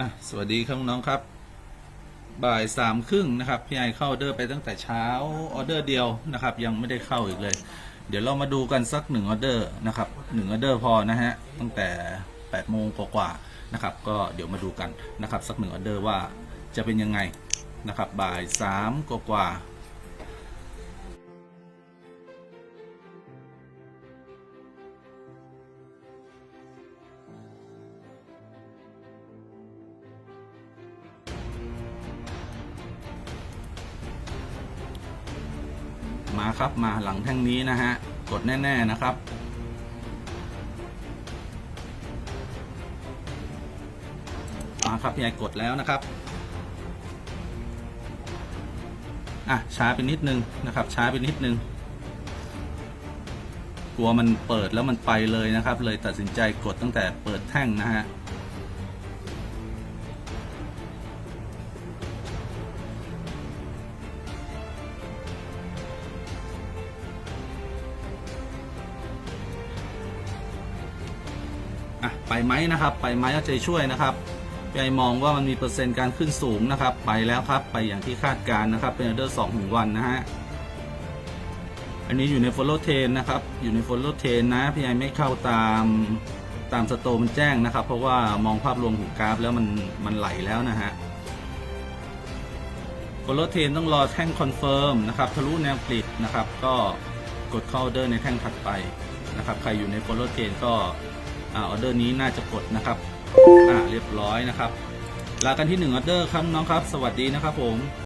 อะสวัสดีครับน้องๆครับ บ่ายสามครึ่งนะครับ พี่ไอเข้าออเดอร์ไปตั้งแต่เช้าออเดอร์เดียวนะครับ ยังไม่ได้เข้าอีกเลย เดี๋ยวเรามาดูกันสักหนึ่งออเดอร์นะครับหนึ่งออเดอร์พอนะฮะตั้งแต่แปดโมงกว่าๆนะครับ ก็เดี๋ยวมาดูกันนะครับ สักหนึ่งออเดอร์ว่าจะเป็นยังไงนะครับ บ่ายสามกว่าๆ มาครับมาหลังแท่งนี้นะฮะ กดแน่ ๆ นะครับ มาครับพี่ไอกดแล้วนะครับ อะ ช้าไปนิดนึงนะครับ ช้าไปนิดนึง กลัวมันเปิดแล้วมันไปเลยนะครับ เลยตัดสินใจกดตั้งแต่เปิดแท่งนะฮะ อะไปไหมนะครับ ไปไหมเอาใจช่วยนะครับพี่ไอมองว่ามันมีเปอร์เซ็นต์การขึ้นสูงนะครับ ไปแล้วครับไปอย่างที่คาดการนะครับ เป็นออเดอร์สองถึงวันนะฮะอันนี้อยู่ใน follow train นะครับ อยู่ใน follow train นะพี่ไอไม่เข้าตามตามสโตมันแจ้งนะครับ เพราะว่ามองภาพรวมของกราฟแล้วมันมันไหลแล้วนะฮะ follow train ต้องรอแท่งคอนเฟิร์มนะครับทะลุแนวกริดนะครับ ก็กดเข้าออเดอร์ในแท่งถัดไปนะครับ ใครอยู่ใน follow train ก็ ออเดอร์นี้น่าจะกดนะครับอ่าเรียบร้อยนะครับลากันที่1ออเดอร์ครับน้องครับ สวัสดีนะครับผม